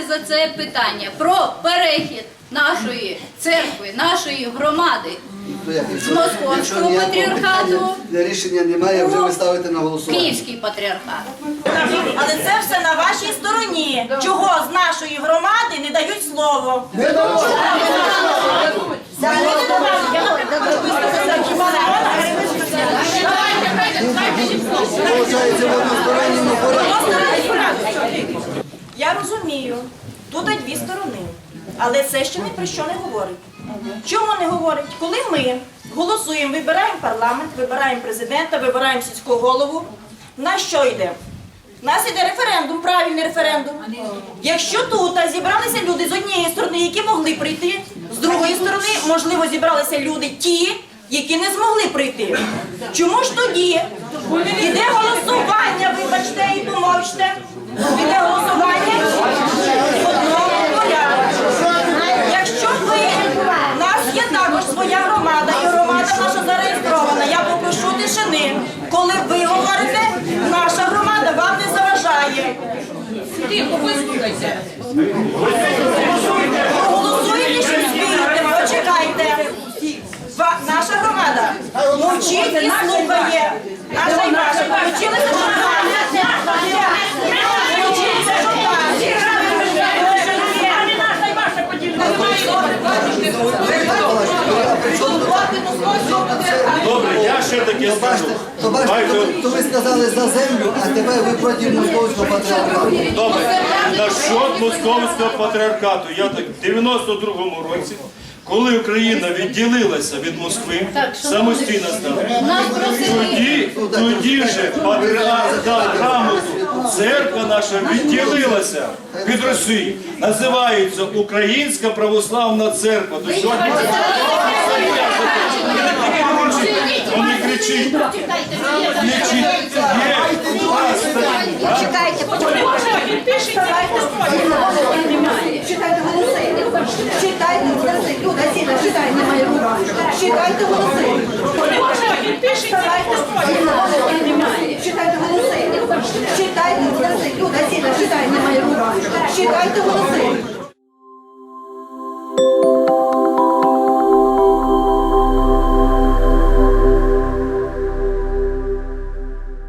це питання про перехід нашої церкви, нашої громади з московського патріархату Рішення немає, вже ви ставите на голосування. Київський патріархат. Але це все на вашій стороні. Чого з нашої громади не дають слово? Получається, в односторонньому порядку. Я розумію, тут є дві сторони. Але це ще ні про що не говорить. Чому не говорить? Коли ми голосуємо, вибираємо парламент, вибираємо президента, вибираємо сільського голову, на що йде? У нас іде референдум, правильний референдум. Якщо тут зібралися люди з однієї сторони, які могли прийти, з другої сторони, можливо, зібралися люди ті, які не змогли прийти. Чому ж тоді іде голосування, вибачте і помовчте, іде голосування Проголосуйте, що спієте, почекайте. Наша громада мовчить і слухає. Наша і ваша. Повчилися, що так. Повчилися, що так. Добре, я То скажу. то бачите, то ви сказали за землю, а тепер ви проти московського патріархату. Добре, насчет московського патріархату. Я так в 92-му році, коли Україна відділилася від Москви, самостійно стала. Тоді, тоді же патріарх дав грамоту. Церква наша відділилася від Росії. Називається Українська православна церква. До сьогодні Не кричіть. Є. Читайте, Читайте голоси. Читайте голоси. Люда, Зіна, читайте. Читайте голоси. Читайте Читайте голоси. Читайте голоси. Люда, Зіна, читайте. Читайте голоси.